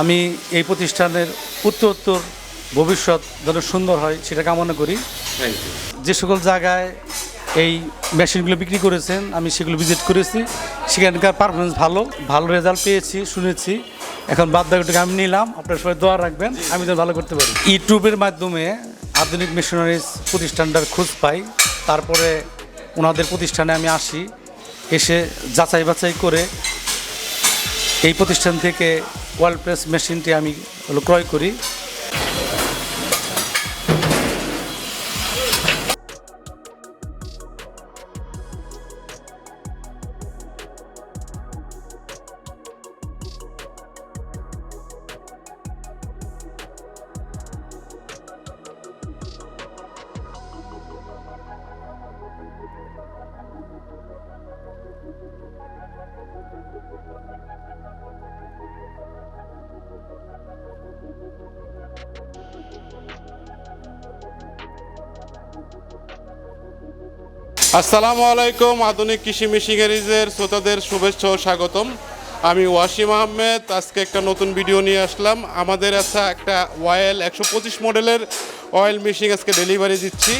আমি এই প্রতিষ্ঠানের উত্তরোত্তর ভবিষ্যৎ যেন সুন্দর হয় সেটা কামনা করি। যে সকল জায়গায় এই মেশিনগুলো বিক্রি করেছেন আমি সেগুলো ভিজিট করেছি। সেখানকার পারফরমেন্স ভালো ভালো রেজাল্ট পেয়েছি শুনেছি। এখন বাদ বাকিটুকু আমি নিলাম আপনার সবাই দোয়া রাখবেন আমি যেন ভালো করতে পারি। ইউটিউবের মাধ্যমে আধুনিক মিশনারিজ প্রতিষ্ঠানটার খোঁজ পাই। তারপরে ওনাদের প্রতিষ্ঠানে আমি আসি এসে যাচাই বাছাই করে এই প্রতিষ্ঠান থেকে ওয়ার্ল্ড প্রেস মেশিনটি আমি ক্রয় করি। আসসালামু আলাইকুম, আধুনিক কৃষি মেশিনারিজের শ্রোতাদের শুভেচ্ছা ও স্বাগতম। আমি ওয়াসিম আহমেদ, আজকে একটা নতুন ভিডিও নিয়ে আসলাম। আমাদের আছে একটা ওয়েল একশো পঁচিশ মডেলের অয়েল মেশিন আজকে ডেলিভারি দিচ্ছি।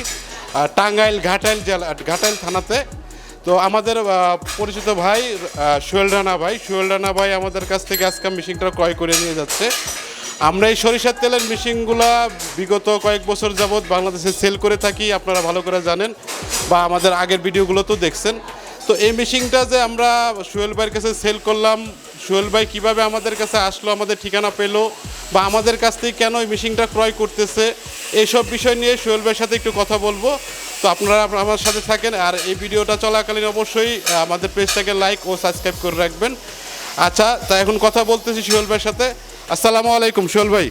টাঙ্গাইল ঘাটাইল জেলা ঘাটাইল থানাতে। তো আমাদের পরিচিত ভাই সোহেল রানা ভাই। সোহেল রানা ভাই আমাদের কাছ থেকে আজকে মেশিনটা ক্রয় করে নিয়ে যাচ্ছে। আমরা এই সরিষার তেলের মেশিনগুলা বিগত কয়েক বছর যাবৎ বাংলাদেশে সেল করে থাকি, আপনারা ভালো করে জানেন বা আমাদের আগের ভিডিওগুলো তো দেখছেন। তো এই মেশিনটা যে আমরা সোহেল ভাইয়ের কাছে সেল করলাম, সোহেল ভাই কীভাবে আমাদের কাছে আসলো, আমাদের ঠিকানা পেল বা আমাদের কাছ থেকে কেন এই মেশিনটা ক্রয় করতেছে, এইসব বিষয় নিয়ে সোহেল ভাইয়ের সাথে একটু কথা বলব। তো আপনারা আমার সাথে থাকেন আর এই ভিডিওটা চলাকালীন অবশ্যই আমাদের পেজটাকে লাইক ও সাবস্ক্রাইব করে রাখবেন। আচ্ছা তা এখন কথা বলতেছি সোহেল ভাইয়ের সাথে। আসসালামু আলাইকুম সোহেল ভাই।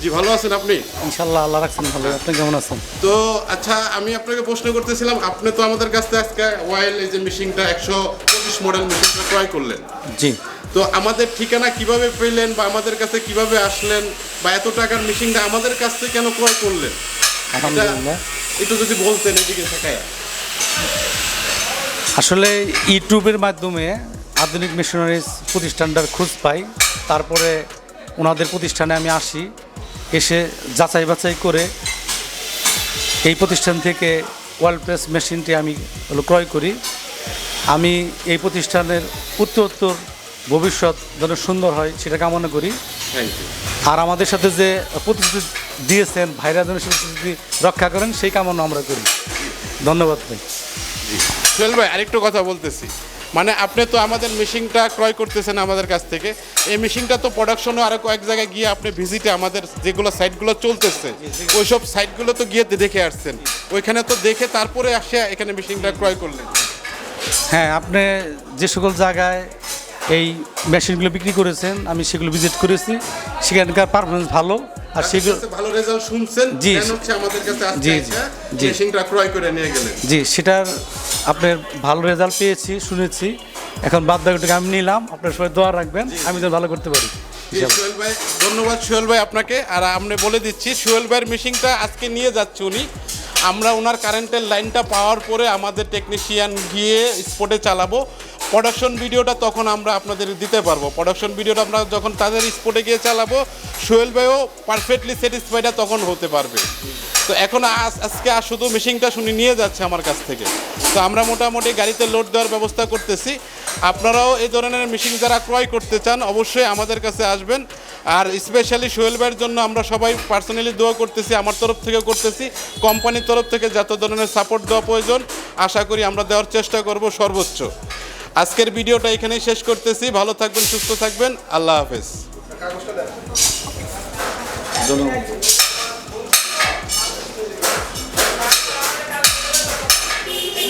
জি ভালো আছেন আপনি? ইনশাল্লাহ আল্লাহ রাখছেন ভালো। আপনি কেমন আছেন? তো আচ্ছা আমি আপনাকে প্রশ্ন করতেছিলাম আপনি তো আমাদের কাছ থেকে আজকে ওয়াইল এই যে মেশিনটা একশো পঁচিশ মডেল মেশিনটা ক্রয় করলেন। জি। তো আমাদের ঠিকানা কীভাবে পেলেন বা আমাদের কাছে কীভাবে আসলেন বা এত টাকার মেশিনটা আমাদের কাছ থেকে কেন ক্রয় করলেন? আলহামদুলিল্লাহ। একটু যদি বলতেন এদিকে থাকায় আসলে ইউটিউবের মাধ্যমে আধুনিক মিশনারিজ প্রতিষ্ঠানটার খোঁজ পাই। তারপরে ওনাদের প্রতিষ্ঠানে আমি আসি এসে যাচাই বাছাই করে এই প্রতিষ্ঠান থেকে ওয়ার্ল্ড প্রেস মেশিনটি আমি ক্রয় করি। আমি এই প্রতিষ্ঠানের উত্তরোত্তর ভবিষ্যৎ যেন সুন্দর হয় সেটা কামনা করি। আর আমাদের সাথে যে প্রতিশ্রুতি দিয়েছেন ভাইরা যেন সেই রক্ষা করেন সেই কামনা আমরা করি। ধন্যবাদ ভাই। সোহেল ভাই আরেকটু কথা বলতেছি। মানে আপনি তো আমাদের মেশিনটা ক্রয় করতেছেন আমাদের কাছ থেকে। এই মেশিনটা তো প্রোডাকশনও আরও কয়েক জায়গায় গিয়ে আপনি ভিজিটে আমাদের যেগুলো সাইটগুলো চলতেছে ওইসব সাইটগুলো তো গিয়ে দেখে আসছেন। ওইখানে তো দেখে তারপরে আসে এখানে মেশিনটা ক্রয় করলেন। হ্যাঁ আপনি যে সকল জায়গায় এই মেশিনগুলো বিক্রি করেছেন আমি সেগুলো ভিজিট করেছি। সেখানকার পারফরমেন্স ভালো আর সেগুলো ভালো রেজাল্ট শুনছেন জি, হচ্ছে আমাদের কাছে জি, জি। মেশিনটা ক্রয় করে নিয়ে গেলেন। জি সেটার আপনার ভালো রেজাল্ট পেয়েছি শুনেছি। এখন বাদ বাকিটুকু আমি নিলাম আপনার সবাই দোয়া রাখবেন আমি যেন ভালো করতে পারি। সোহেল ভাই ধন্যবাদ সোহেল ভাই আপনাকে আর আমরা বলে দিচ্ছি সোহেল ভাইয়ের মেশিনটা আজকে নিয়ে যাচ্ছে উনি। আমরা ওনার কারেন্টের লাইনটা পাওয়ার পরে আমাদের টেকনিশিয়ান গিয়ে স্পটে চালাবো। প্রোডাকশন ভিডিওটা তখন আমরা আপনাদের দিতে পারব। প্রোডাকশন ভিডিওটা আমরা যখন তাদের স্পটে গিয়ে চালাবো, সোহেল ভাইও পারফেক্টলি স্যাটিসফাইডা তখন হতে পারবে। তো এখন আজ- আজকে আর শুধু মেশিনটা শুনে নিয়ে যাচ্ছে আমার কাছ থেকে। তো আমরা মোটামুটি গাড়িতে লোড দেওয়ার ব্যবস্থা করতেছি। আপনারাও এই ধরনের মেশিন যারা ক্রয় করতে চান, অবশ্যই আমাদের কাছে আসবেন। আর স্পেশালি সোহেল ভাইয়ের জন্য আমরা সবাই পার্সোনালি দোয়া করতেছি, আমার তরফ থেকেও করতেছি। কোম্পানির তরফ থেকে যত ধরনের সাপোর্ট দেওয়া প্রয়োজন, আশা করি আমরা দেওয়ার চেষ্টা করব সর্বোচ্চ। আজকের ভিডিওটা এখানেই শেষ করতেছি। ভালো থাকবেন সুস্থ থাকবেন। আল্লাহ হাফেজ। ধন্যবাদ।